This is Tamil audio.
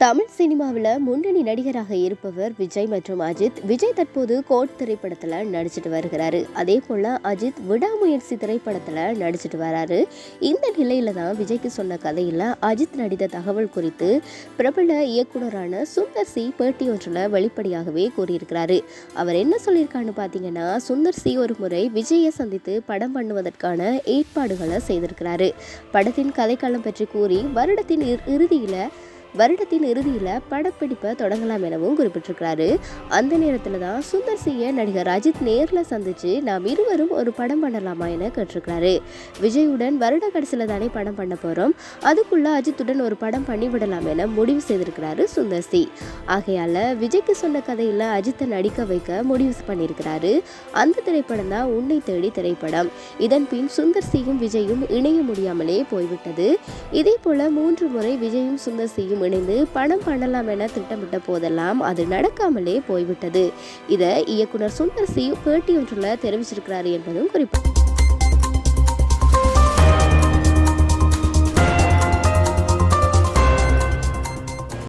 தமிழ் சினிமாவில் முன்னணி நடிகராக இருப்பவர் விஜய் மற்றும் அஜித். விஜய் தற்போது கோட் திரைப்படத்தில் நடிச்சிட்டு வருகிறாரு. அதே போல் அஜித் விடாமுயற்சி திரைப்படத்தில் நடிச்சிட்டு வராரு. இந்த நிலையில தான் விஜய்க்கு சொன்ன கதையில் அஜித் நடித்த தகவல் குறித்து பிரபல இயக்குனரான சுந்தர் சி பேட்டி ஒன்றில் வெளிப்படையாகவே கூறியிருக்கிறாரு. அவர் என்ன சொல்லியிருக்காருன்னு பார்த்தீங்கன்னா சுந்தர் சி ஒரு முறை விஜயை சந்தித்து படம் பண்ணுவதற்கான ஏற்பாடுகளை செய்திருக்கிறாரு. படத்தின் கதைக்களம் பற்றி கூறி வருடத்தின் இறு- வருடத்தின் இறுதியில் படப்பிடிப்பை தொடங்கலாம் எனவும் குறிப்பிட்டிருக்கிறாரு. அந்த நேரத்தில் தான் சுந்தர் சியை நடிகர் அஜித் நேரில் சந்திச்சு நாம் இருவரும் ஒரு படம் பண்ணலாமா என கேட்டிருக்கிறாரு. விஜயுடன் வருட கடைசியில் தானே படம் பண்ண போகிறோம் அதுக்குள்ள அஜித்துடன் ஒரு படம் பண்ணிவிடலாம் என முடிவு செய்திருக்கிறாரு சுந்தர் சி. ஆகையால் விஜய்க்கு சொன்ன கதையில் அஜித்தை நடிக்க வைக்க முடிவு பண்ணியிருக்கிறாரு. அந்த திரைப்படம் தான் உன்னை தேடி திரைப்படம். இதன் பின் சுந்தர் சியும் விஜயும் இணைய முடியாமலே போய்விட்டது. இதே போல மூன்று முறை விஜயும் சுந்தர் சியும் இணைந்து பணம் பண்ணலாம் என திட்டமிட்ட போதெல்லாம் அது நடக்காமலே போய்விட்டது. இதை இயக்குனர் சுந்தர் சி பேட்டி ஒன்றில் தெரிவிச்சிருக்கிறார் என்பதும் குறிப்பிட்ட